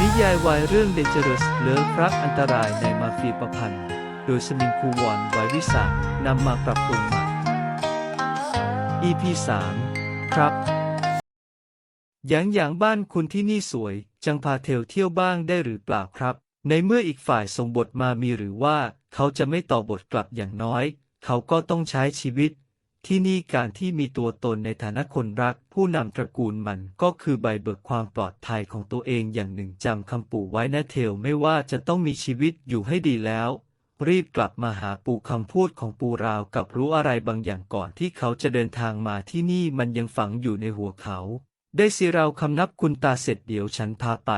นิยายวายเรื่อง Dangerous เลิฟรักอันตรายในมาเฟียประพันธ์ โดยสมิงคูวอนไววิสานำมาปรับปรุงใหม่ EP 3ครับหยางหยางบ้านคุณที่นี่สวย จังพาเทลเที่ยวบ้างได้หรือเปล่าครับ ในเมื่ออีกฝ่ายส่งบทมามีหรือว่า เขาจะไม่ต่อบทกลับอย่างน้อย เขาก็ต้องใช้ชีวิต ที่นี่การที่มีตัวตนในฐานะคนรัก ผู้นำตระกูลมันก็คือใบเบิกความปลอดภัยของตัวเองอย่างหนึ่งจำคำปู่ไว้นะเทลไม่ว่าจะต้องมีชีวิตอยู่ให้ดีแล้ว รีบกลับมาหาปู่คำพูดของปู่ราวกับรู้อะไรบางอย่างก่อนที่เขาจะเดินทางมาที่นี่มันยังฝังอยู่ในหัวเขา ได้สิเราคำนับคุณตาเสร็จเดี๋ยวฉันพาไป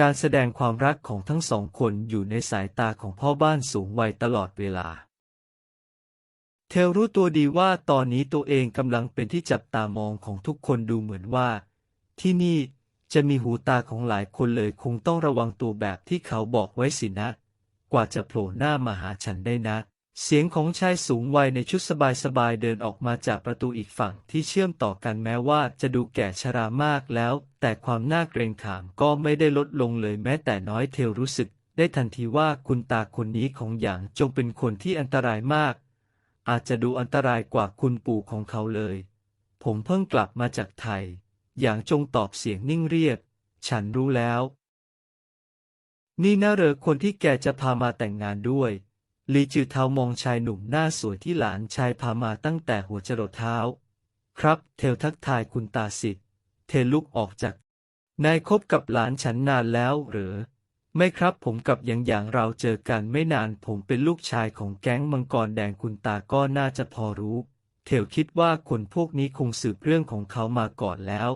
การแสดงความรักของทั้งสองคนอยู่ในสายตาของพ่อบ้านสูงวัยตลอดเวลา เทลรู้ตัวดีว่าตอนนี้ตัวเองกำลังเป็นที่จับตามองของทุกคนดูเหมือนว่า ที่นี่จะมีหูตาของหลายคนเลยคงต้องระวังตัวแบบที่เขาบอกไว้สินะ กว่าจะโผล่หน้ามาหาฉันได้นะ เสียงของชายสูงวัยในชุดสบายๆเดินออกมาจากประตูอีกฝั่งที่เชื่อมต่อกันแม้ว่าจะดูแก่ชรามากแล้ว แต่ความน่าเกรงขามก็ไม่ได้ลดลงเลยแม้แต่น้อยเทลรู้สึก ได้ทันทีว่าคุณตาคนนี้ของหยางจงเป็นคนที่อันตรายมาก อาจจะดูอันตรายกว่าคุณปู่ของเขาเลย ผมเพิ่งกลับมาจากไทยหยางจงตอบเสียงนิ่งเรียบ ฉันรู้แล้ว นี่น่าเรอคนที่แกจะพามาแต่งงานด้วยลีจือเทามองชายหนุ่มหน้าสวยที่หลานชายพามาตั้งแต่หัวจรดเท้า ครับ เทลทักทายคุณตาสิทธิ์เทลุกออกจาก นายคบกับหลานฉันนานแล้วหรือ ไม่ครับผมกับหยางหยางเราเจอกันไม่นานผมเป็นลูกชายของแก๊งมังกรแดงคุณตาก็น่าจะพอรู้เทลคิดว่าคนพวกนี้คงสืบเรื่องของเขามาก่อนแล้ว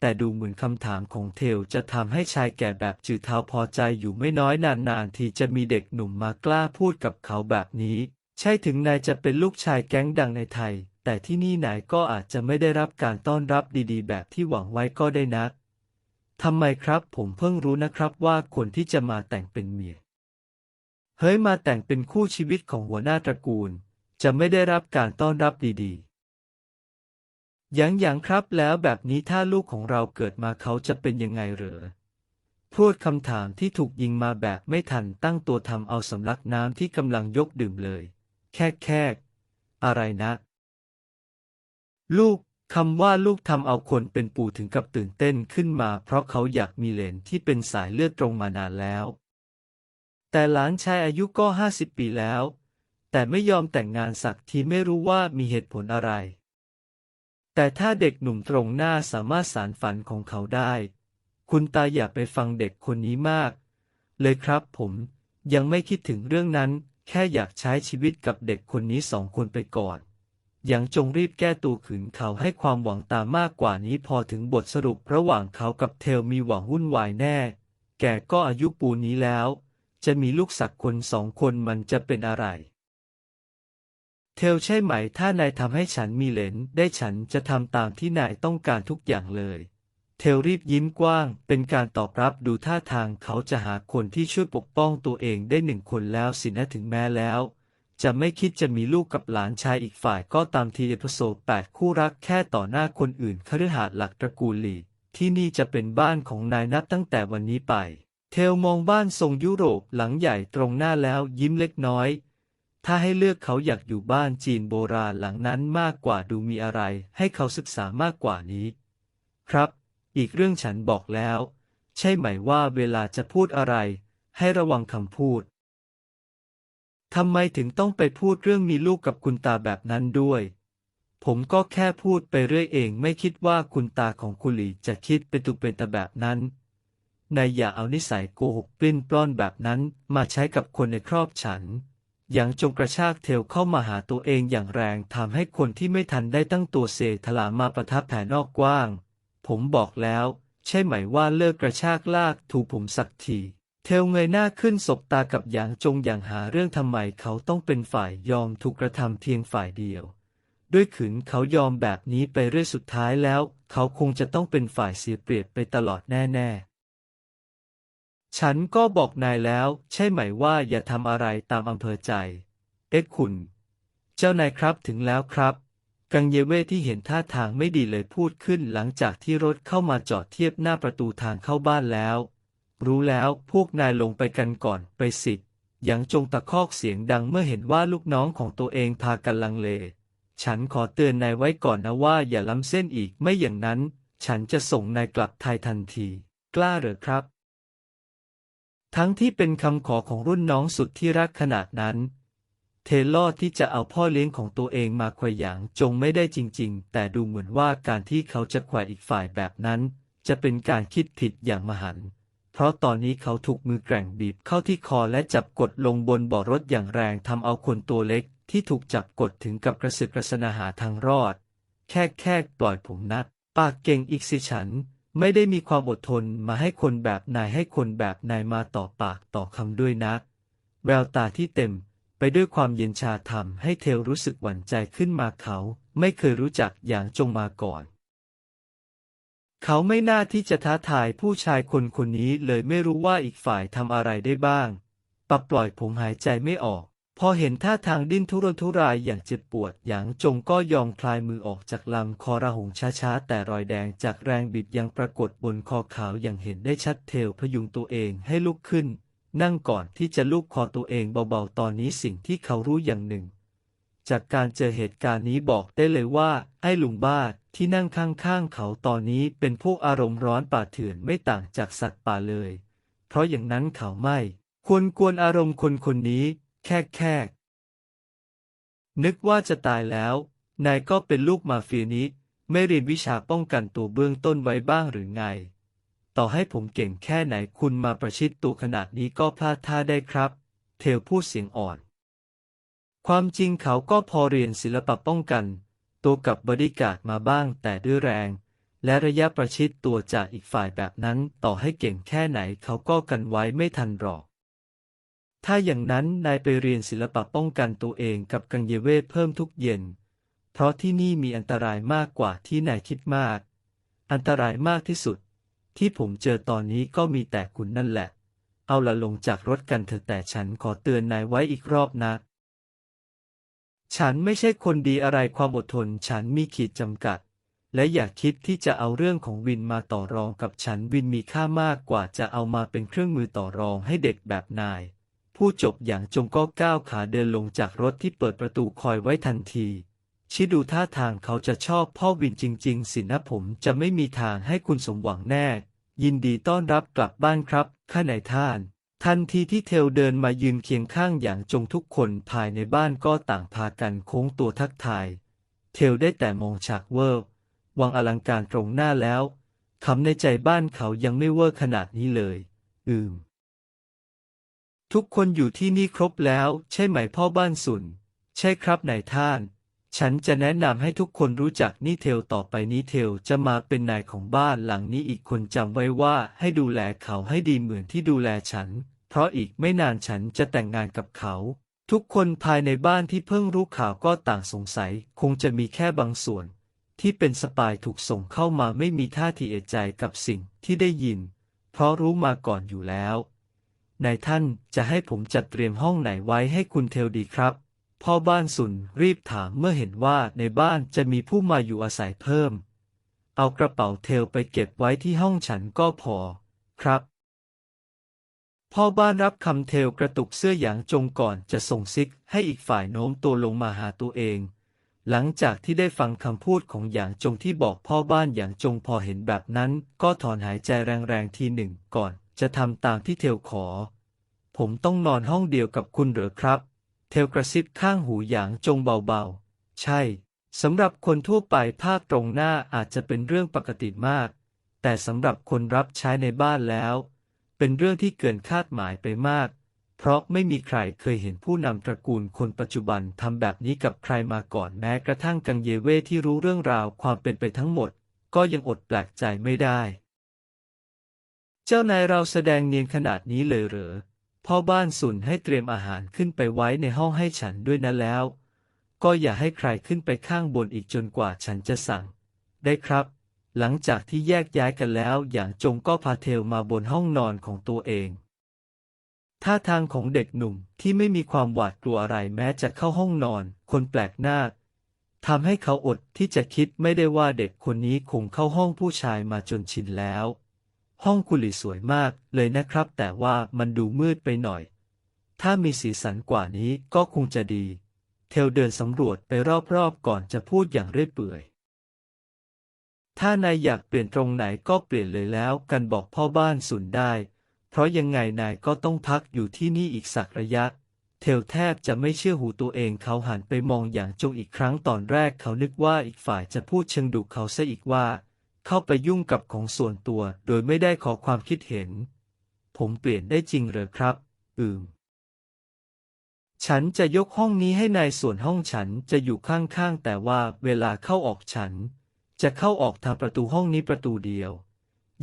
แต่ดูเหมือนคำถามของเทลจะทำให้ชายแก่แบบจืดเท้าพอใจอยู่ไม่น้อยนานๆที่จะมีเด็กหนุ่มมากล้าพูดกับเขาแบบนี้ ใช่ถึงนายจะเป็นลูกชายแก๊งดังในไทย แต่ที่นี่นายก็อาจจะไม่ได้รับการต้อนรับดีๆ แบบที่หวังไว้ก็ได้นัก ทำไมครับผมเพิ่งรู้นะครับว่าคนที่จะมาแต่งเป็นเมีย เฮ้ยมาแต่งเป็นคู่ชีวิตของหัวหน้าตระกูล จะไม่ได้รับการต้อนรับดีๆ อย่างอย่างครับแล้วแบบนี้ถ้าลูกของเราเกิดมาเขาจะเป็นยังไงเหรอพูดคำถามที่ถูกยิงมาแบบไม่ทันตั้งตัวทำเอาสำลักน้ำที่กำลังยกดื่มเลย แค่แค่อะไรนะ ลูก คำว่าลูกทำเอาคนเป็นปู่ถึงกับตื่นเต้นขึ้นมา เพราะเขาอยากมีเหลนที่เป็นสายเลือดตรงมานานแล้ว แต่หลานชายอายุก็ห้าสิบปีแล้ว แต่ไม่ยอมแต่งงานสักทีไม่รู้ว่ามีเหตุผลอะไร แต่ถ้าเด็กหนุ่มตรงหน้าสามารถสารฝันของเขาได้ คุณตาอย่าไปฟังเด็กคนนี้มาก เลยครับผมยังไม่คิดถึงเรื่องนั้น แค่อยากใช้ชีวิตกับเด็กคนนี้สองคนไปก่อน ยังจงรีบแก้ตัวขืนเขาให้ความหวังตามมากกว่านี้พอถึงบทสรุประหว่างเขากับเทลมีหวังวุ่นวายแน่ แกก็อายุปูนนี้แล้ว จะมีลูกสักคนสองคนมันจะเป็นอะไร เทลใช่ไหม ถ้านายทำให้ฉันมีเหลนได้ฉันจะทำตามที่นายต้องการทุกอย่างเลย เทลรีบยิ้มกว้าง เป็นการตอบรับดูท่าทางเขาจะหาคนที่ช่วยปกป้องตัวเองได้หนึ่งคนแล้วสินะถึงแม้แล้ว จะไม่คิดจะมีลูกกับหลานชายอีกฝ่ายก็ตามทีเอพิโซดแปดคู่รักแค่ต่อหน้าคนอื่นคฤหาสน์หลักตระกูลหลีที่นี่จะเป็นบ้านของนายนับตั้งแต่วันนี้ไป เทลมองบ้านทรงยุโรปหลังใหญ่ตรงหน้าแล้วยิ้มเล็กน้อย ถ้าให้เลือกเขาอยากอยู่บ้านจีนโบราณหลังนั้นมากกว่าดูมีอะไรให้เขาศึกษามากกว่านี้ ครับ อีกเรื่องฉันบอกแล้ว ใช่ไหมว่าเวลาจะพูดอะไร ให้ระวังคำพูด ทำไมถึงต้องไปพูดเรื่องมีลูกกับคุณตาแบบนั้นด้วย ผมก็แค่พูดไปเรื่อยเองไม่คิดว่าคุณตาของคุณหลีจะคิดเป็นตุเป็นตะแบบนั้น นายอย่าเอานิสัยโกหกปลิ้นปล้อนแบบนั้นมาใช้กับคนในครอบฉัน อย่างจงกระชากเทลเข้ามาหาตัวเองอย่างแรงทำให้คนที่ไม่ทันได้ตั้งตัวเสถลามาประทับแผ่นอกกว้าง ผมบอกแล้ว ใช่ไหมว่าเลิกกระชากลากถูผมสักที เทลเงยหน้าขึ้นสบตากับหยางจงอย่างหาเรื่องทำไมเขาต้องเป็นฝ่ายยอมถูกกระทำเพียงฝ่ายเดียว ด้วยขืนเขายอมแบบนี้ไปเรื่อยสุดท้ายแล้ว เขาคงจะต้องเป็นฝ่ายเสียเปรียบไปตลอดแน่ ๆ ฉันก็บอกนายแล้ว ใช่ไหมว่าอย่าทำอะไรตามอำเภอใจ เอ็กคุณ เจ้านายครับถึงแล้วครับ กังเยเว่ที่เห็นท่าทางไม่ดีเลยพูดขึ้นหลังจากที่รถเข้ามาจอดเทียบหน้าประตูทางเข้าบ้านแล้ว รู้แล้วพวกนายลงไปกันก่อนไปสิหยางจงตะคอกเสียงดังเมื่อเห็นว่าลูกน้องของตัวเองพากันลังเล ฉันขอเตือนนายไว้ก่อนนะว่าอย่าล้ำเส้นอีกไม่อย่างนั้น ฉันจะส่งนายกลับไทยทันที กล้าหรือครับ ทั้งที่เป็นคำขอของรุ่นน้องสุดที่รักขนาดนั้น เทลอร์ที่จะเอาพ่อเลี้ยงของตัวเองมาควายหยางจงไม่ได้จริง ๆ แต่ดูเหมือนว่าการที่เขาจะควายอีกฝ่ายแบบนั้น จะเป็นการคิดผิดอย่างมหันต์ เพราะตอนนี้เขาถูกมือแกร่งบีบเข้าที่คอและจับกดลงบนเบาะรถอย่างแรงทำเอาคนตัวเล็กที่ถูกจับกดถึงกับกระสึกกระสนาหาทางรอด แค่แค่ปล่อยผมนัด ปากเก่งอีกสิฉัน ไม่ได้มีความอดทนมาให้คนแบบนายให้คนแบบนายมาต่อปากต่อคำด้วยนะแววตาที่เต็มไปด้วยความเย็นชาทำให้เทลรู้สึกหวั่นใจขึ้นมาเขา ไม่เคยรู้จักอย่างจงมาก่อน เขาไม่น่าที่จะท้าทายผู้ชายคนคนนี้เลยไม่รู้ว่าอีกฝ่ายทำอะไรได้บ้าง ปับปล่อยผมหายใจไม่ออก พอเห็นท่าทางดิ้นทุรนทุรายอย่างเจ็บปวดอย่างจงก็ยอมคลายมือออกจากลำคอระหงช้าๆ แต่รอยแดงจากแรงบิดยังปรากฏบนคอขาวอย่างเห็นได้ชัดเทลพยุงตัวเองให้ลุกขึ้น นั่งก่อนที่จะลูบคอตัวเองเบาๆ ตอนนี้สิ่งที่เขารู้อย่างหนึ่ง จากการเจอเหตุการณ์นี้บอกได้เลยว่า ไอ้ลุงบ้าที่นั่งข้างๆเขาตอนนี้เป็นพวกอารมณ์ร้อนป่าเถื่อนไม่ต่างจากสัตว์ป่าเลย เพราะอย่างนั้นเขาไม่ ควรกวนอารมณ์คนคนนี้ แค่แค่นึกว่าจะตายแล้ว นายก็เป็นลูกมาเฟียนี้ ไม่เรียนวิชาป้องกันตัวเบื้องต้นไว้บ้างหรือไง ต่อให้ผมเก่งแค่ไหนคุณมาประชิดตัวขนาดนี้ก็พลาดท่าได้ครับ เทลพูดเสียงอ่อน ความจริงเขาก็พอเรียนศิลปะป้องกัน ตัวกับบริการมาบ้างแต่ด้วยแรง และระยะประชิดตัวจากอีกฝ่ายแบบนั้นต่อให้เก่งแค่ไหนเขาก็กันไว้ไม่ทันหรอก ถ้าอย่างนั้นนายไปเรียนศิลปะป้องกันตัวเองกับกังเยเวทเพิ่มทุกเย็น เพราะที่นี่มีอันตรายมากกว่าที่นายคิดมาก อันตรายมากที่สุด ที่ผมเจอตอนนี้ก็มีแต่คุณนั่นแหละ เอาละลงจากรถกันเถอะแต่ฉันขอเตือนนายไว้อีกรอบนะ ฉันไม่ใช่คนดีอะไรความอดทนฉันมีขีดจำกัด และอย่าคิดที่จะเอาเรื่องของวินมาต่อรองกับฉันวินมีค่ามากกว่าจะเอามาเป็นเครื่องมือต่อรองให้เด็กแบบนาย ผู้จบอย่างจงก็ก้าวขาเดินลงจากรถที่เปิดประตูคอยไว้ทันที ชิดูท่าทางเขาจะชอบพ่อวินจริง ๆ สินะผมจะไม่มีทางให้คุณสมหวังแน่ ยินดีต้อนรับกลับบ้านครับข้านท่าน ทันทีที่เทลเดินมายืนเคียงข้างอย่างจงทุกคนภายในบ้านก็ต่างพากันโค้งตัวทักทาย เทลได้แต่มองฉากเวอร์วังอลังการตรงหน้าแล้วคำในใจบ้านเขายังไม่เวอร์ขนาดนี้เลย อืม ทุกคนอยู่ที่นี่ครบแล้ว ใช่ไหมพ่อบ้านสุน ใช่ครับนายท่าน ฉันจะแนะนำให้ทุกคนรู้จักนี่เทลต่อไปนี้เทลจะมาเป็นนายของบ้านหลังนี้อีกคนจำไว้ว่าให้ดูแลเขาให้ดีเหมือนที่ดูแลฉัน เพราะอีกไม่นานฉันจะแต่งงานกับเขา ทุกคนภายในบ้านที่เพิ่งรู้ข่าวก็ต่างสงสัย คงจะมีแค่บางส่วน ที่เป็นสปายถูกส่งเข้ามาไม่มีท่าทีเอะใจกับสิ่งที่ได้ยิน เพราะรู้มาก่อนอยู่แล้วนายท่านจะให้ผมจัดเตรียมห้องไหนไว้ให้คุณเทลดีครับพ่อบ้านสุนรีบถามเมื่อเห็นว่าในบ้านจะมีผู้มาอยู่อาศัยเพิ่ม เอากระเป๋าเทลไปเก็บไว้ที่ห้องฉันก็พอ ครับ พ่อบ้านรับคำเทลกระตุกเสื้ออย่างจงก่อนจะส่งซิกให้อีกฝ่ายโน้มตัวลงมาหาตัวเอง หลังจากที่ได้ฟังคำพูดของอย่างจงที่บอกพ่อบ้านอย่างจงพอเห็นแบบนั้น ก็ถอนหายใจแรงๆทีหนึ่งก่อน จะทำตามที่เทลขอ ผมต้องนอนห้องเดียวกับคุณเหรอครับ เทลกระซิบข้างหูอย่างจงเบาๆ ใช่สำหรับคนทั่วไปภาคตรงหน้าอาจจะเป็นเรื่องปกติมาก แต่สำหรับคนรับใช้ในบ้านแล้ว เป็นเรื่องที่เกินคาดหมายไปมาก เพราะไม่มีใครเคยเห็นผู้นำตระกูลคนปัจจุบันทำแบบนี้กับใครมาก่อนแม้กระทั่งกังเยเว่ที่รู้เรื่องราวความเป็นไปทั้งหมด ก็ยังอดแปลกใจไม่ได้ เจ้านายเราแสดงเนียนขนาดนี้เลยเหรอพ่อบ้านสุนให้เตรียมอาหารขึ้นไปไว้ในห้องให้ฉันด้วยนะแล้ว ก็อย่าให้ใครขึ้นไปข้างบนอีกจนกว่าฉันจะสั่ง ได้ครับ หลังจากที่แยกย้ายกันแล้วอย่างจงก็พาเทลมาบนห้องนอนของตัวเอง ท่าทางของเด็กหนุ่มที่ไม่มีความหวาดกลัวอะไรแม้จะเข้าห้องนอน คนแปลกหน้าทำให้เขาอดที่จะคิดไม่ได้ว่าเด็กคนนี้คงเข้าห้องผู้ชายมาจนชินแล้ว ห้องคุลีสวยมากเลยนะครับ แต่ว่ามันดูมืดไปหน่อย ถ้ามีสีสันกว่านี้ก็คงจะดี เทลเดินสำรวจไปรอบๆก่อนจะพูดอย่างเรื่อยเปื่อย ถ้านายอยากเปลี่ยนตรงไหนก็เปลี่ยนเลยแล้วกันบอกพ่อบ้านสุนได้ เพราะยังไงนายก็ต้องพักอยู่ที่นี่อีกสักระยะ เทลแทบจะไม่เชื่อหูตัวเองเขาหันไปมองอย่างจงอีกครั้งตอนแรกเขานึกว่าอีกฝ่ายจะพูดเชิงดุเขาซะอีกว่า เข้าไปยุ่งกับของส่วนตัว โดยไม่ได้ขอความคิดเห็น ผมเปลี่ยนได้จริงเหรอครับ อืมฉันจะยกห้องนี้ให้นายส่วนห้องฉันจะอยู่ข้างๆ แต่ว่าเวลาเข้าออกฉัน จะเข้าออกทางประตูห้องนี้ประตูเดียว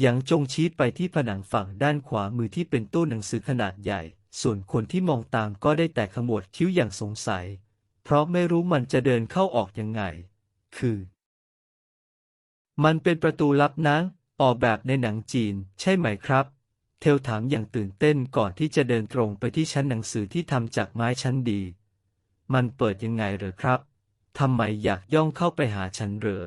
ยังจงชี้ไปที่ผนังฝั่งด้านขวามือที่เป็นตู้หนังสือขนาดใหญ่ ส่วนคนที่มองตามก็ได้แต่ขมวดคิ้วอย่างสงสัย เพราะไม่รู้มันจะเดินเข้าออกยังไง คือ มันเป็นประตูลับนะ ออกแบบในหนังจีน ใช่ไหมครับ เทลถามอย่างตื่นเต้นก่อนที่จะเดินตรงไปที่ชั้นหนังสือที่ทำจากไม้ชั้นดี มันเปิดยังไงเหรอครับทำไมอยากย่องเข้าไปหาฉันเหรอ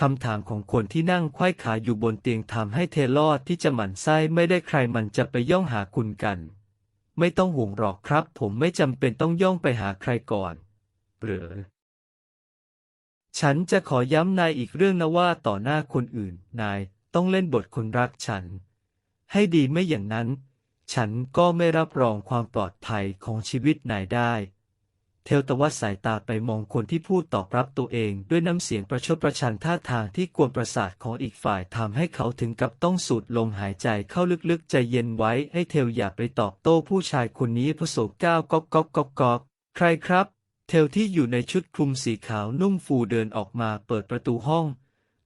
คำถามของคนที่นั่งไขว้ขาอยู่บนเตียงทำให้เทลอดที่จะหมั่นไส้ไม่ได้ใครมันจะไปย่องหาคุณกัน ไม่ต้องห่วงหรอกครับ ผมไม่จำเป็นต้องย่องไปหาใครก่อน หรือ ฉันจะขอย้ำนายอีกเรื่องนะว่าต่อหน้าคนอื่น นายต้องเล่นบทคนรักฉัน ให้ดีไม่อย่างนั้น ฉันก็ไม่รับรองความปลอดภัยของชีวิตนายได้ เทลตวัดสายตาไปมองคนที่พูดตอบรับตัวเอง ด้วยน้ำเสียงประชดประชันท่าทางที่กวนประสาทของอีกฝ่ายทำให้เขาถึงกับต้องสูดลมหายใจเข้าลึกๆ ใจเย็นไว้ให้เทลอย่าไปตอบโต้ผู้ชายคนนี้พระโสก้าวก๊อกก๊อกก๊อกก๊อกใครครับ เทลที่อยู่ในชุดคลุมสีขาวนุ่มฟูเดินออกมาเปิดประตูห้อง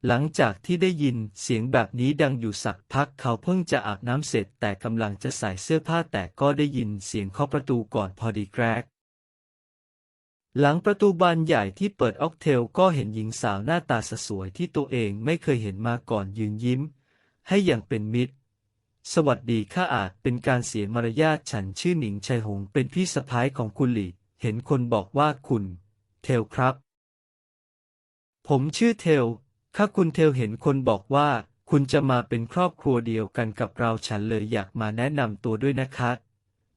หลังจากที่ได้ยินเสียงแบบนี้ดังอยู่สักพักเขาเพิ่งจะอาบน้ำเสร็จแต่กำลังจะใส่เสื้อผ้าแต่ก็ได้ยินเสียงเคาะประตูก่อนพอดีแกรก หลังประตูบานใหญ่ที่เปิดออกเทลก็เห็นหญิงสาวหน้าตาสสวยที่ตัวเองไม่เคยเห็นมาก่อนยืนยิ้ม ให้อย่างเป็นมิตร สวัสดีข้าอาจเป็นการเสียมารยาทฉันชื่อหนิงชัยหงเป็นพี่สะพ้ายของคุณหลีเห็นคนบอกว่าคุณ เทลครับ ผมชื่อเทลข้าคุณเทลเห็นคนบอกว่า คุณจะมาเป็นครอบครัวเดียวกันกับเราฉันเลยอยากมาแนะนำตัวด้วยนะคะ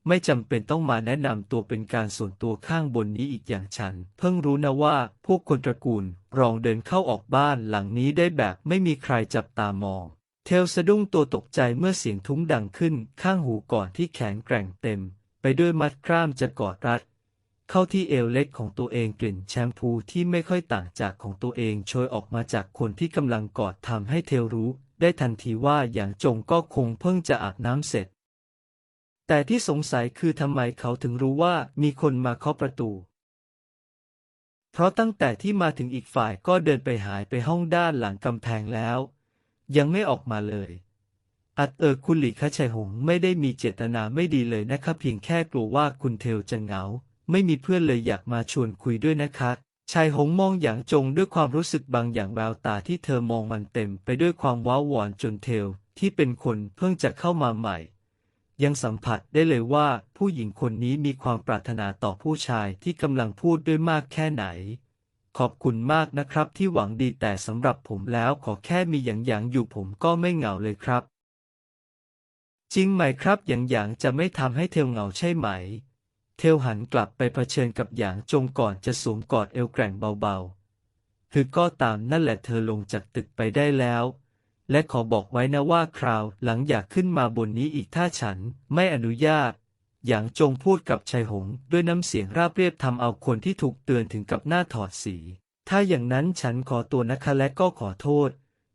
ไม่จำเป็นต้องมาแนะนำตัวเป็นการส่วนตัวข้างบนนี้อีกอย่างฉัน เพิ่งรู้นะว่าพวกคนตระกูลรองเดินเข้าออกบ้านหลังนี้ได้แบบไม่มีใครจับตามอง เทลสะดุ้งตัวตกใจเมื่อเสียงทุ้งดังขึ้นข้างหูก่อนที่แขนแกร่งเต็ม ไปด้วยมัดกล้ามจะกอดรัด เข้าที่เอวเล็กของตัวเองกลิ่นแชมพูที่ไม่ค่อยต่างจากของตัวเองโชยออกมาจากคนที่กำลังกอดทำให้เทลรู้ ได้ทันทีว่าอย่างจงก็คงเพิ่งจะอาบน้ำเสร็จ แต่ที่สงสัยคือทำไมเขาถึงรู้ว่ามีคนมาเคาะประตู เพราะตั้งแต่ที่มาถึงอีกฝ่ายก็เดินไปหายไปห้องด้านหลังกำแพงแล้ว ยังไม่ออกมาเลย อัดเออคุณหลีคะชัยหงไม่ได้มีเจตนาไม่ดีเลยนะครับเพียงแค่กลัวว่าคุณเทลจะเหงา ไม่มีเพื่อนเลยอยากมาชวนคุยด้วยนะคะชายหงมองอย่างจงด้วยความรู้สึกบางอย่างแววตาที่เธอมองมันเต็มไปด้วยความว้าวอนจนเทลที่เป็นคนเพิ่งจะเข้ามาใหม่ ยังสัมผัสได้เลยว่าผู้หญิงคนนี้มีความปรารถนาต่อผู้ชายที่กำลังพูดด้วยมากแค่ไหน ขอบคุณมากนะครับที่หวังดีแต่สำหรับผมแล้วขอแค่มีอย่างอย่างอยู่ผมก็ไม่เหงาเลยครับ จริงไหมครับอย่างอย่างจะไม่ทำให้เทลเหงาใช่ไหม เทลหันกลับไปเผชิญกับหยางจงก่อนจะสวมกอดเอวแกร่งเบาๆคือก็ตามนั่นแหละเธอลงจากตึกไปได้แล้ว และขอบอกไว้นะว่าคราวหลังอยากขึ้นมาบนนี้อีกถ้าฉันไม่อนุญาตหยางจงพูดกับชายหงด้วยน้ำเสียงราบเรียบทำเอาคนที่ถูกเตือนถึงกับหน้าถอดสี ถ้าอย่างนั้นฉันขอตัวนะคะและก็ขอโทษ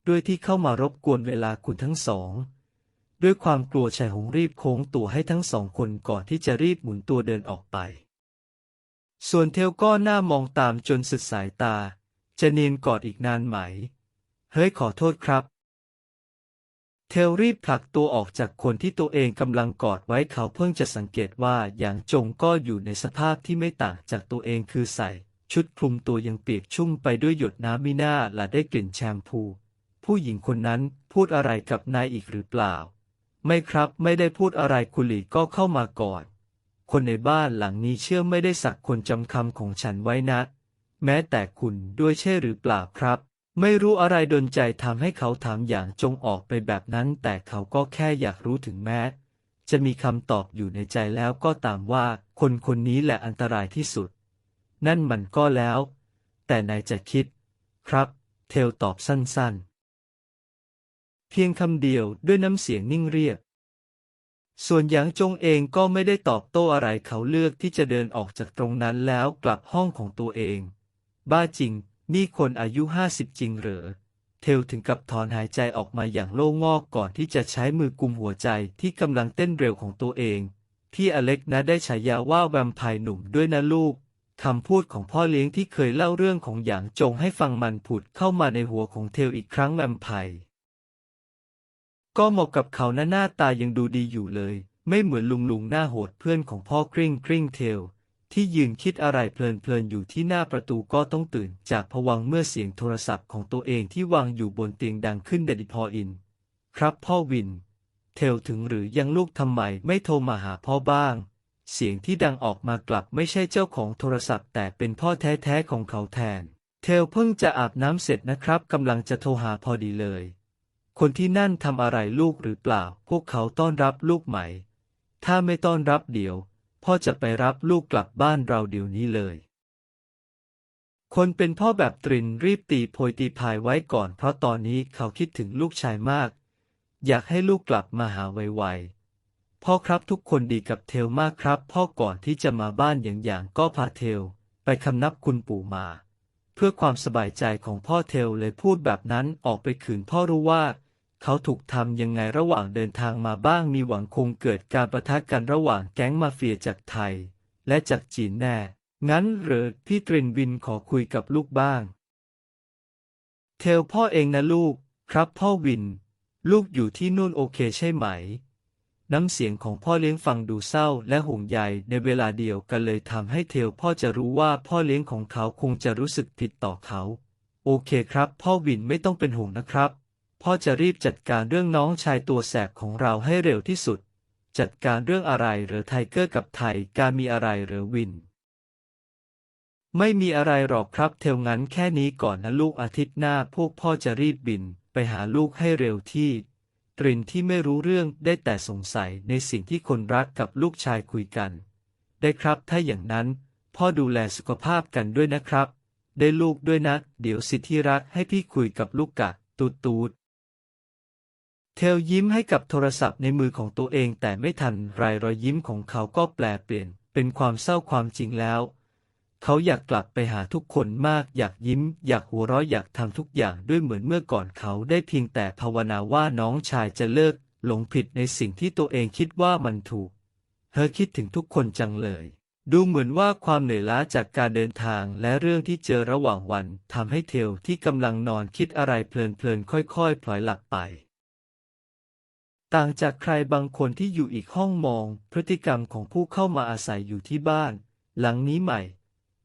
ด้วยที่เข้ามารบกวนเวลาคุณทั้งสอง ด้วยความกลัวชายหงรีบโค้งตัวให้ทั้งสองคนก่อนที่จะรีบหมุนตัวเดินออกไป ส่วนเทลก็หน้ามองตามจนสุดสายตา จะเนียนกอดอีกนานไหม เฮ้ยขอโทษครับ เทลรีบผลักตัวออกจากคนที่ตัวเองกำลังกอดไว้เขาเพิ่งจะสังเกตว่าอย่างจงก็อยู่ในสภาพที่ไม่ต่างจากตัวเองคือใส่ ชุดคลุมตัวยังเปียกชุ่มไปด้วยหยดน้ำมิน่าและได้กลิ่นแชมพู ผู้หญิงคนนั้นพูดอะไรกับนายอีกหรือเปล่า ไม่ครับไม่ได้พูดอะไรคุหลีก็เข้ามากอนคนในบ้านหลังนี้เชื่อไม่ได้สักคนจำคำของฉันไว้นะ แม้แต่คุณด้วยใช่หรือเปล่าครับ ไม่รู้อะไรดนใจทำให้เขาถามอย่างจงออกไปแบบนั้น แต่เขาก็แค่อยากรู้ถึงแม้ จะมีคำตอบอยู่ในใจแล้วก็ตามว่าคนคนนี้แหละอันตรายที่สุด นั่นมันก็แล้ว แต่นายจะคิด ครับ เทลตอบสั้นๆ เพียงคำเดียวด้วยน้ำเสียงนิ่งเรียบ ส่วนหยางจงเองก็ไม่ได้ตอบโต้อะไรเขาเลือกที่จะเดินออกจากตรงนั้นแล้วกลับห้องของตัวเอง บ้าจริง นี่คนอายุห้าสิบจริงเหรอ เทลถึงกับถอนหายใจออกมาอย่างโล่งอกก่อนที่จะใช้มือกุมหัวใจที่กำลังเต้นเร็วของตัวเองพี่อเล็กนะได้ฉายาว่าแวมไพร์หนุ่มด้วยนะลูกคำพูดของพ่อเลี้ยงที่เคยเล่าเรื่องของหยางจงให้ฟังมันผุดเข้ามาในหัวของเทลอีกครั้งแวมไพร์ก็เหมาะกับเขานะหน้าตายังดูดีอยู่เลย ไม่เหมือนลุงลุงหน้าโหดเพื่อนของพ่อกริ้งกริ้งเทล ที่ยืนคิดอะไรเพลินๆอยู่ที่หน้าประตูก็ต้องตื่นจากผวังเมื่อเสียงโทรศัพท์ของตัวเองที่วางอยู่บนเตียงดังขึ้นเดดิพออิน ครับพ่อวิน เทลถึงหรือยังลูกทำไมไม่โทรมาหาพ่อบ้าง เสียงที่ดังออกมากลับไม่ใช่เจ้าของโทรศัพท์ แต่เป็นพ่อแท้ๆของเขาแทน เทลเพิ่งจะอาบน้ำเสร็จนะครับกำลังจะโทรหาพอดีเลย คนที่นั่นทำอะไรลูกหรือเปล่า พวกเขาต้อนรับลูกใหม่ถ้าไม่ต้อนรับเดี๋ยว พ่อจะไปรับลูกกลับบ้านเราเดี๋ยวนี้เลย คนเป็นพ่อแบบตรินรีบตีโพยตีพายไว้ก่อนเพราะตอนนี้เขาคิดถึงลูกชายมาก อยากให้ลูกกลับมาหาไวๆ พ่อครับทุกคนดีกับเทลมากครับ พ่อก่อนที่จะมาบ้านอย่างอย่างก็พาเทลไปคำนับคุณปู่มา เพื่อความสบายใจของพ่อเทลเลยพูดแบบนั้นออกไปขืนพ่อรู้ว่า เขาถูกทำยังไงระหว่างเดินทางมาบ้างมีหวังคงเกิดการประทะกันระหว่างแก๊งมาเฟียจากไทย และจากจีนแน่ งั้นเหรอพี่ตรินวินขอคุยกับลูกบ้าง เทลพ่อเองนะลูก ครับพ่อวิน ลูกอยู่ที่นู่นโอเคใช่ไหม น้ำเสียงของพ่อเลี้ยงฟังดูเศร้าและห่วงใยในเวลาเดียวกันเลยทำให้เทลพ่อจะรู้ว่าพ่อเลี้ยงของเขาคงจะรู้สึกผิดต่อเขา โอเคครับ พ่อวินไม่ต้องเป็นห่วงนะครับ พ่อจะรีบจัดการเรื่องน้องชายตัวแสบของเราให้เร็วที่สุด จัดการเรื่องอะไรหรือไทเกอร์กับไทการมีอะไรหรือวิน ไม่มีอะไรหรอกครับเทลงั้นแค่นี้ก่อนนะลูกอาทิตย์หน้าพวกพ่อจะรีบบินไปหาลูกให้เร็วที่ ตรินที่ไม่รู้เรื่องได้แต่สงสัยในสิ่งที่คนรักกับลูกชายคุยกัน ได้ครับถ้าอย่างนั้น พ่อดูแลสุขภาพกันด้วยนะครับ ได้ลูกด้วยนะ เดี๋ยวสิทธิรักให้พี่คุยกับลูกกะตูดตูด เทลยิ้มให้กับโทรศัพท์ในมือของตัวเองแต่ไม่ทันไรรอยยิ้มของเขาก็แปลเปลี่ยนเป็นความเศร้าความจริงแล้ว เขาอยากกลับไปหาทุกคนมากอยากยิ้ม อยากหัวเราะอยากทำทุกอย่างด้วยเหมือนเมื่อก่อนเขาได้เพียงแต่ภาวนาว่าน้องชายจะเลิกหลงผิดในสิ่งที่ตัวเองคิดว่ามันถูก เธอคิดถึงทุกคนจังเลย ดูเหมือนว่าความเหนื่อยล้าจากการเดินทางและเรื่องที่เจอระหว่างวันทำให้เทลที่กำลังนอนคิดอะไรเพลินๆค่อยๆพลอยหลับไป ต่างจากใครบางคนที่อยู่อีกห้องมอง พฤติกรรมของผู้เข้ามาอาศัยอยู่ที่บ้าน หลังนี้ใหม่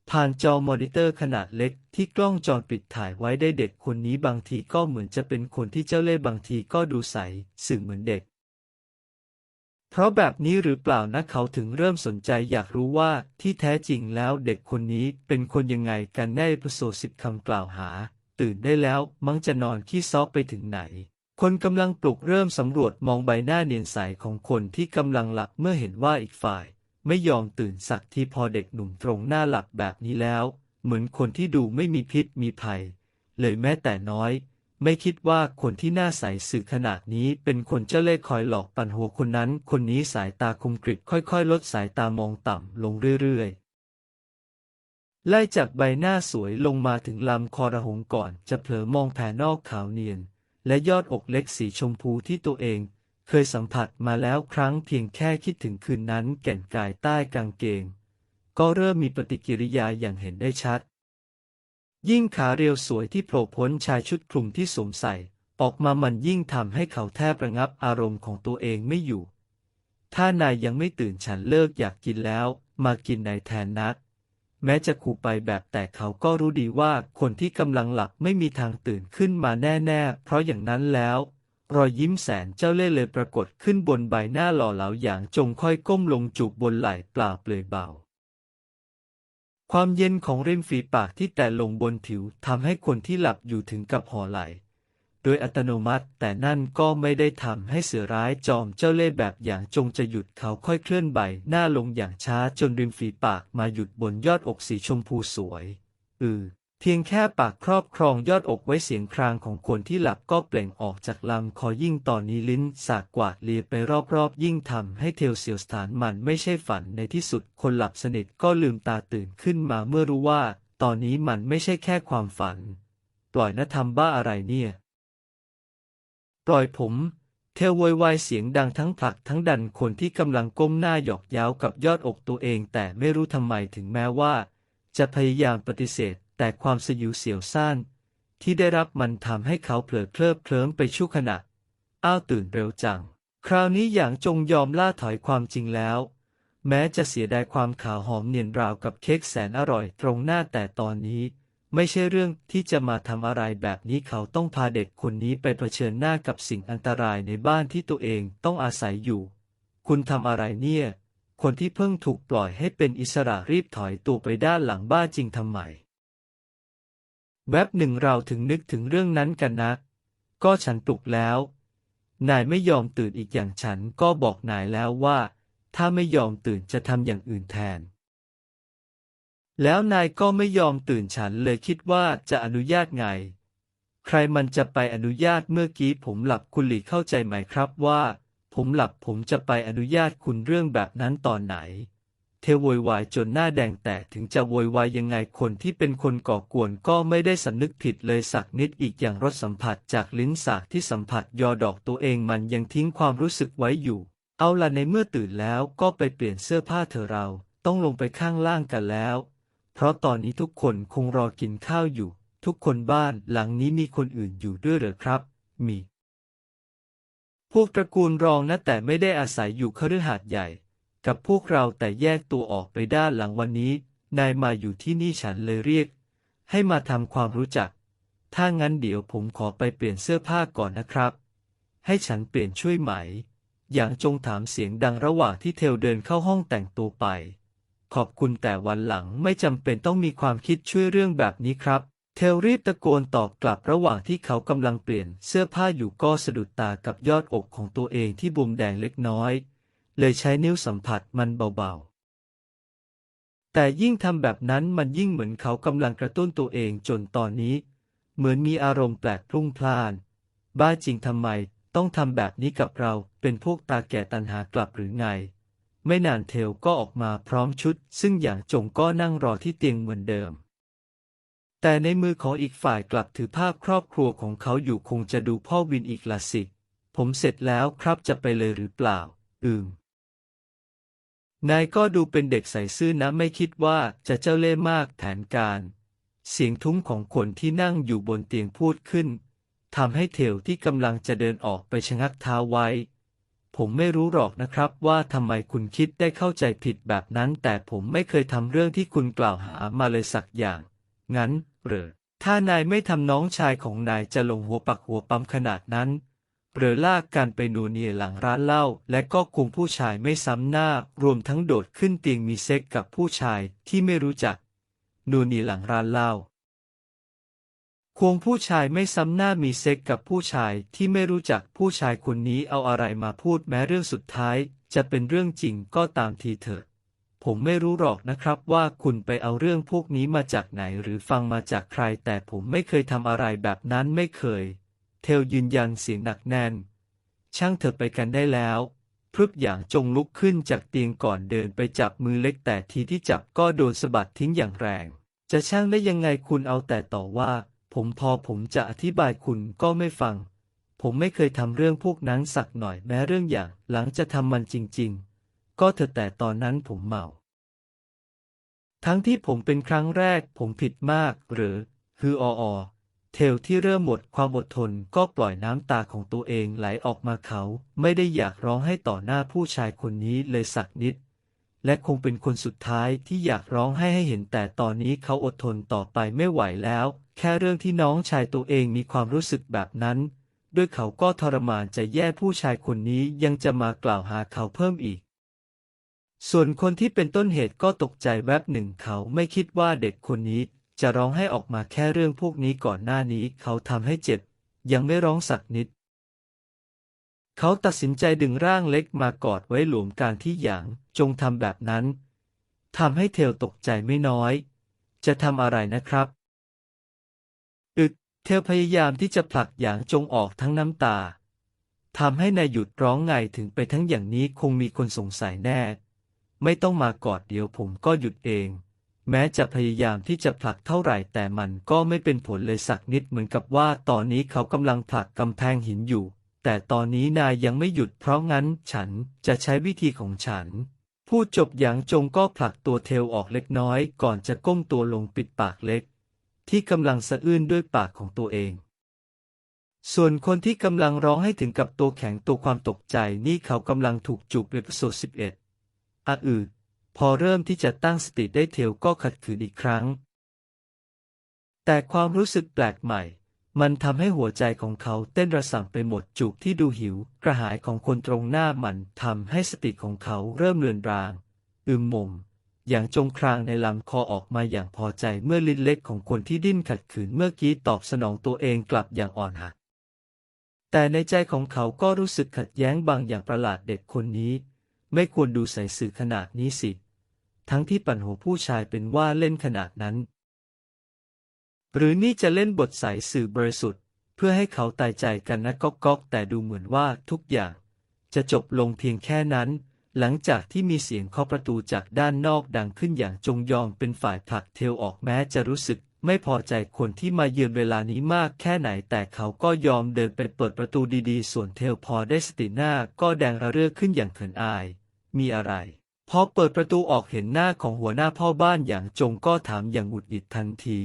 ผ่านจอมอนิเตอร์ขนาดเล็กที่กล้องจอปิดถ่ายไว้ได้เด็กคนนี้บางทีก็เหมือนจะเป็นคนที่เจ้าเล่ห์บางทีก็ดูใสสื่อเหมือนเด็ก เพราะแบบนี้หรือเปล่านะเขาถึงเริ่มสนใจอยากรู้ว่าที่แท้จริงแล้วเด็กคนนี้เป็นคนยังไงกันแน่ประโสสิบคำกล่าวหา ตื่นได้แล้วมั้งจะนอนขี้ซอกไปถึงไหน คนกำลังปลุกเริ่มสำรวจมองใบหน้าเนียนใสของคนที่กำลังหลับเมื่อเห็นว่าอีกฝ่าย ไม่ยอมตื่นสักทีพอเด็กหนุ่มตรงหน้าหลับแบบนี้แล้ว เหมือนคนที่ดูไม่มีพิษมีภัย เลยแม้แต่น้อย ไม่คิดว่าคนที่หน้าใสสื่อขนาดนี้เป็นคนเจ้าเล่ห์คอยหลอกปั่นหัวคนนั้น คนนี้สายตาคมกริบค่อยๆ ลดสายตามองต่ำลงเรื่อยๆไล่จากใบหน้าสวยลงมาถึงลำคอระหงก่อนจะเผลอมองแผ่นอกขาวเนียน และยอดอกเล็กสีชมพูที่ตัวเอง เคยสัมผัสมาแล้วครั้งเพียงแค่คิดถึงคืนนั้นแก่นกายใต้กางเกง ก็เริ่มมีปฏิกิริยาอย่างเห็นได้ชัด ยิ่งขาเรียวสวยที่โผล่พ้นชายชุดคลุมที่สวมใส่ ออกมามันยิ่งทำให้เขาแทบระงับอารมณ์ของตัวเองไม่อยู่ ถ้านายยังไม่ตื่นฉันเลิกอยากกินแล้ว มากินนายแทนนัด แม้จะขู่ไปแบบแต่เขาก็รู้ดีว่าคนที่กำลังหลับไม่มีทางตื่นขึ้นมาแน่ๆ เพราะอย่างนั้นแล้วรอยยิ้มแสนเจ้าเล่ห์เลยปรากฏขึ้นบนใบหน้าหล่อเหลาอย่างจงค่อยก้มลงจูบบนไหล่เปล่าเปลือยเบา ความเย็นของริมฝีปากที่แตะลงบนผิวทำให้คนที่หลับอยู่ถึงกับห่อไหล โดยอัตโนมัติ แต่นั่นก็ไม่ได้ทำให้เสือร้ายจอมเจ้าเล่ห์แบบอย่างจงจะหยุดเขาค่อยเคลื่อนใบหน้าลงอย่างช้าจนริมฝีปากมาหยุดบนยอดอกสีชมพูสวย อือเพียงแค่ปากครอบครองยอดอกไว้เสียงครางของคนที่หลับก็เปล่งออกจากลำคอยิ่งตอนนี้ลิ้นสากกวาดเลียไปรอบๆ ยิ่งทำให้เทลเสียวสถานมันไม่ใช่ฝันในที่สุดคนหลับสนิทก็ลืมตาตื่นขึ้นมาเมื่อรู้ว่า ตอนนี้มันไม่ใช่แค่ความฝัน ปล่อยนะทำบ้าอะไรเนี่ย ปล่อยผมเทลโวยวายเสียงดังทั้งผลักทั้งดันคนที่กำลังก้มหน้าหยอกเย้ากับยอดอกตัวเองแต่ไม่รู้ทำไมถึงแม้ว่า จะพยายามปฏิเสธ แต่ความสยิวเสียวซ่านที่ได้รับมันทำให้เขาเผลอเคลิบเคลิ้มไปชั่วขณะ อ้าวตื่นเร็วจัง คราวนี้อย่างจงยอมล่าถอยความจริงแล้ว แม้จะเสียดายความขาวหอมเนียนราวกับเค้กแสนอร่อยตรงหน้าแต่ตอนนี้ ไม่ใช่เรื่องที่จะมาทำอะไรแบบนี้เขาต้องพาเด็กคนนี้ไปเผชิญหน้ากับสิ่งอันตรายในบ้านที่ตัวเองต้องอาศัยอยู่ คุณทำอะไรเนี่ย คนที่เพิ่งถูกปล่อยให้เป็นอิสระรีบถอยตัวไปด้านหลังบ้านจริงทำไม แวบหนึ่งเราถึงนึกถึงเรื่องนั้นกันนะ ก็ฉันปลุกแล้ว นายไม่ยอมตื่นอีกอย่างฉันก็บอกนายแล้วว่า ถ้าไม่ยอมตื่นจะทำอย่างอื่นแทน แล้วนายก็ไม่ยอมตื่นฉันเลยคิดว่าจะอนุญาตไง ใครมันจะไปอนุญาตเมื่อกี้ผมหลับคุณหลีเข้าใจไหมครับว่า ผมหลับผมจะไปอนุญาตคุณเรื่องแบบนั้นตอนไหน เทวโวยวายจนหน้าแดงแต่ถึงจะโวยวายยังไงคนที่เป็นคนก่อกวนก็ไม่ได้สำนึกผิดเลยสักนิดอีกอย่างรสสัมผัสจากลิ้นสากที่สัมผัสยอดอกตัวเองมันยังทิ้งความรู้สึกไว้อยู่ เอาล่ะในเมื่อตื่นแล้วก็ไปเปลี่ยนเสื้อผ้าเธอเราต้องลงไปข้างล่างกันแล้ว เพราะตอนนี้ทุกคนคงรอกินข้าวอยู่ ทุกคนบ้านหลังนี้มีคนอื่นอยู่ด้วยเหรอครับ มี พวกตระกูลรองนะแต่ไม่ได้อาศัยอยู่คฤหาสน์ใหญ่ กับพวกเราแต่แยกตัวออกไปด้านหลังวันนี้ นายมาอยู่ที่นี่ฉันเลยเรียก ให้มาทำความรู้จัก ถ้างั้นเดี๋ยวผมขอไปเปลี่ยนเสื้อผ้าก่อนนะครับ ให้ฉันเปลี่ยนช่วยไหม อย่างจงถามเสียงดังระหว่างที่เทลเดินเข้าห้องแต่งตัวไป ขอบคุณแต่วันหลังไม่จำเป็นต้องมีความคิดช่วยเรื่องแบบนี้ครับ เทลรีบตะโกนตอบกลับระหว่างที่เขากำลังเปลี่ยนเสื้อผ้าอยู่ก็สะดุดตากับยอดอกของตัวเองที่บุมแดงเล็กน้อย เลยใช้นิ้วสัมผัสมันเบาๆแต่ยิ่งทำแบบนั้นมันยิ่งเหมือนเขากำลังกระตุ้นตัวเองจนตอนนี้ เหมือนมีอารมณ์แปลกพรุ่งพล่าน บ้าจริงทำไม ต้องทำแบบนี้กับเราเป็นพวกตาแก่ตันหากลับหรือไง ไม่นานเทลก็ออกมาพร้อมชุด ซึ่งอย่างจงก็นั่งรอที่เตียงเหมือนเดิม แต่ในมือของอีกฝ่ายกลับถือภาพครอบครัวของเขาอยู่คงจะดูพ่อวินอีกละสิ ผมเสร็จแล้วครับจะไปเลยหรือเปล่า อืมนายก็ดูเป็นเด็กใส่ซื่อนะไม่คิดว่าจะเจ้าเล่ห์มากแผนการ เสียงทุ้มของคนที่นั่งอยู่บนเตียงพูดขึ้นทำให้เทลที่กำลังจะเดินออกไปชะงักเท้าไว้ ผมไม่รู้หรอกนะครับว่าทำไมคุณคิดได้เข้าใจผิดแบบนั้น แต่ผมไม่เคยทำเรื่องที่คุณกล่าวหามาเลยสักอย่าง งั้นเหรอถ้านายไม่ทำน้องชายของนายจะลงหัวปักหัวปั๊มขนาดนั้นเรือลากกันไปนูเนียหลังร้านเหล้าและก็คุมผู้ชายไม่ซ้ำหน้า รวมทั้งโดดขึ้นเตียงมีเซ็กกับผู้ชายที่ไม่รู้จัก นูเนียหลังร้านเหล้า ควงผู้ชายไม่ซ้ำหน้ามีเซ็กกับผู้ชายที่ไม่รู้จักผู้ชายคนนี้เอาอะไรมาพูดแม้เรื่องสุดท้าย จะเป็นเรื่องจริงก็ตามทีเถอะ ผมไม่รู้หรอกนะครับว่าคุณไปเอาเรื่องพวกนี้มาจากไหนหรือฟังมาจากใคร แต่ผมไม่เคยทำอะไรแบบนั้นไม่เคย เทลยืนยันเสียงหนักแน่น ช่างเถอไปกันได้แล้วพรึบอย่างจงลุกขึ้นจากเตียงก่อนเดินไปจับมือเล็กแต่ทีที่จับก็โดนสะบัดทิ้งอย่างแรง จะช่างได้ยังไงคุณเอาแต่ต่อว่า ผมพอผมจะอธิบายคุณก็ไม่ฟัง ผมไม่เคยทำเรื่องพวกนั้นสักหน่อยแม้เรื่องอย่างหลังจะทำมันจริง ๆ ก็เถอะแต่ตอนนั้นผมเมา ทั้งที่ผมเป็นครั้งแรกผมผิดมาก หรือคือออเทลที่เริ่มหมดความอดทนก็ปล่อยน้ำตาของตัวเองไหลออกมาเขา ไม่ได้อยากร้องให้ต่อหน้าผู้ชายคนนี้เลยสักนิด และคงเป็นคนสุดท้ายที่อยากร้องให้ให้เห็นแต่ตอนนี้เขาอดทนต่อไปไม่ไหวแล้ว แค่เรื่องที่น้องชายตัวเองมีความรู้สึกแบบนั้น ด้วยเขาก็ทรมานใจะแย่ผู้ชายคนนี้ยังจะมากล่าวหาเขาเพิ่มอีก ส่วนคนที่เป็นต้นเหตุก็ตกใจแวบหนึ่งเขาไม่คิดว่าเด็กคนนี้ จะร้องให้ออกมาแค่เรื่องพวกนี้ก่อนหน้านี้เขาทำให้เจ็บ ยังไม่ร้องสักนิด เขาตัดสินใจดึงร่างเล็กมากอดไว้หลวมกลารที่หยาง จงทำแบบนั้นทำให้เทลตกใจไม่น้อย จะทำอะไรนะครับ อึด เทลพยายามที่จะผลักหยางจงออกทั้งน้ำตาทำให้นายหยุดร้องไงถึงไปทั้งอย่างนี้คงมีคนสงสัยแน่ ไม่ต้องมากอดเดี๋ยวผมก็หยุดเอง แม้จะพยายามที่จะผลักเท่าไหร่แต่มันก็ไม่เป็นผลเลยสักนิดเหมือนกับว่าตอนนี้เขากำลังผลักกำแพงหินอยู่ แต่ตอนนี้นายยังไม่หยุดเพราะงั้นฉันจะใช้วิธีของฉัน พูดจบหยางจงก็ผลักตัวเทลออกเล็กน้อย ก่อนจะก้มตัวลงปิดปากเล็ก ที่กำลังสะอื้นด้วยปากของตัวเอง ส่วนคนที่กำลังร้องให้ถึงกับตัวแข็งตัวความตกใจนี่เขากำลังถูกจูบในประสดสิบเอ็ดอาอืดพอเริ่มที่จะตั้งสติได้เทลก็ขัดขืนอีกครั้ง แต่ความรู้สึกแปลกใหม่ มันทำให้หัวใจของเขาเต้นระส่ำไปหมดจูบที่ดูหิว กระหายของคนตรงหน้ามันทำให้สติของเขาเริ่มเลือนราง อึมมม อย่างจงครางในลำคอออกมาอย่างพอใจเมื่อลิ้นเล็กของคนที่ดิ้นขัดขืนเมื่อกี้ตอบสนองตัวเองกลับอย่างอ่อนหัดแต่ในใจของเขาก็รู้สึกขัดแย้งบางอย่างประหลาดเด็กคนนี้ ไม่ควรดูใส่สื่อขนาดนี้สิ ทั้งที่ปั่นหัวผู้ชายเป็นว่าเล่นขนาดนั้น หรือนี่จะเล่นบทใสสื่อบริสุทธิ์ เพื่อให้เขาตายใจกันนะก๊อกก๊อกแต่ดูเหมือนว่าทุกอย่าง จะจบลงเพียงแค่นั้น หลังจากที่มีเสียงเคาะประตูจากด้านนอกดังขึ้นอย่างจงยอมเป็นฝ่ายผลักเทลออกแม้จะรู้สึกไม่พอใจคนที่มาเยือนเวลานี้มากแค่ไหนแต่เขาก็ยอมเดินไปเปิดประตูดีๆ ส่วนเทลพอได้สติหน้าก็แดงระเรื่อขึ้นอย่างเขินอาย มีอะไร พอเปิดประตูออกเห็นหน้าของหัวหน้าพ่อบ้านอย่างจงก็ถามอย่างหงุดหงิดทันที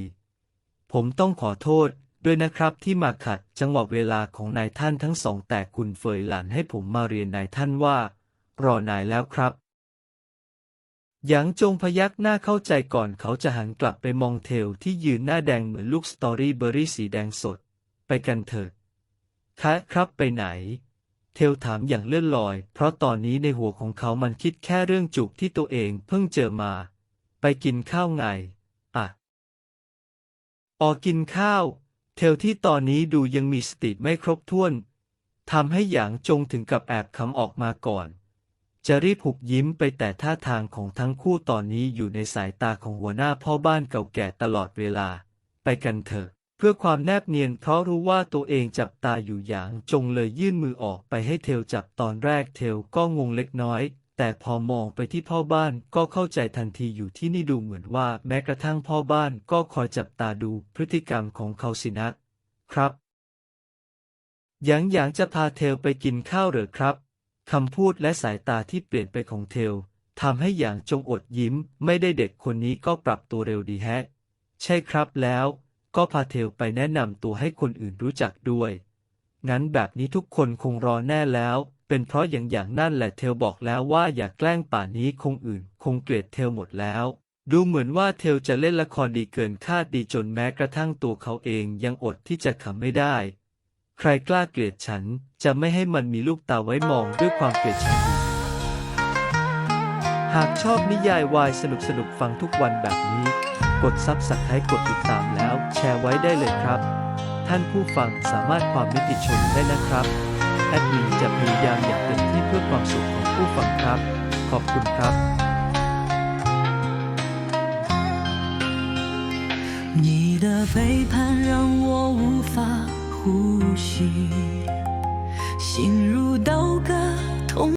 ผมต้องขอโทษด้วยนะครับที่มาขัดจังหวะเวลาของนายท่านทั้งสองแต่คุณเฟยหลันให้ผมมาเรียนนายท่านว่า รอนายแล้วครับหยางจงพยักหน้าเข้าใจก่อนเขาจะหันกลับไปมองเทลที่ยืนหน้าแดงเหมือนลูกสตอรี่เบอร์รี่สีแดงสด ไปกันเถิดคะครับไปไหน เทลถามอย่างเลื่อนลอย เพราะตอนนี้ในหัวของเขามันคิดแค่เรื่องจูบที่ตัวเองเพิ่งเจอมา ไปกินข้าวไง ออกกินข้าว เทลที่ตอนนี้ดูยังมีสติไม่ครบถ้วนทำให้หยางจงถึงกับแอบขำออกมาก่อน จะรีบหุบยิ้มไปแต่ท่าทางของทั้งคู่ตอนนี้อยู่ในสายตาของหัวหน้าพ่อบ้านเก่าแก่ตลอดเวลา ไปกันเถอะ เพื่อความแนบเนียนเพราะรู้ว่าตัวเองจับตาอยู่อย่างจงเลยยื่นมือออกไปให้เทลจับตอนแรกเทลก็งงเล็กน้อย แต่พอมองไปที่พ่อบ้านก็เข้าใจทันทีอยู่ที่นี่ดูเหมือนว่าแม้กระทั่งพ่อบ้านก็คอยจับตาดูพฤติกรรมของเขาสินะครับหยางหยางจะพาเทลไปกินข้าวหรือครับคำพูดและสายตาที่เปลี่ยนไปของเทลทำให้หยางจงอดยิ้ม ไม่ได้เด็กคนนี้ก็ปรับตัวเร็วดีแฮะ ใช่ครับแล้ว ก็พาเทลไปแนะนำตัวให้คนอื่นรู้จักด้วย งั้นแบบนี้ทุกคนคงรอแน่แล้ว เป็นเพราะอย่างอย่างนั่นแหละเทลบอกแล้วว่าอย่าแกล้งป่านี้คงอื่น คงเกลียดเทลหมดแล้ว ดูเหมือนว่าเทลจะเล่นละครดีเกินคาดดีจนแม้กระทั่งตัวเขาเองยังอดที่จะขำไม่ได้ ใครกล้าเกลียดฉัน จะไม่ให้มันมีลูกตาไว้มองด้วยความเกลียดฉันอีกหากชอบนิยายวายสนุกสนุกฟังทุกวันแบบนี้ กดซับสไครต์กดติดตามแล้ว แชร์ไว้ได้เลยครับ ท่านผู้ฟังสามารถความมิติชนได้นะครับ แอดมินจะพยายามอย่างเต็มที่เพื่อความสุขของผู้ฟังครับ ขอบคุณครับ你的背叛让我无法呼吸，心如刀割。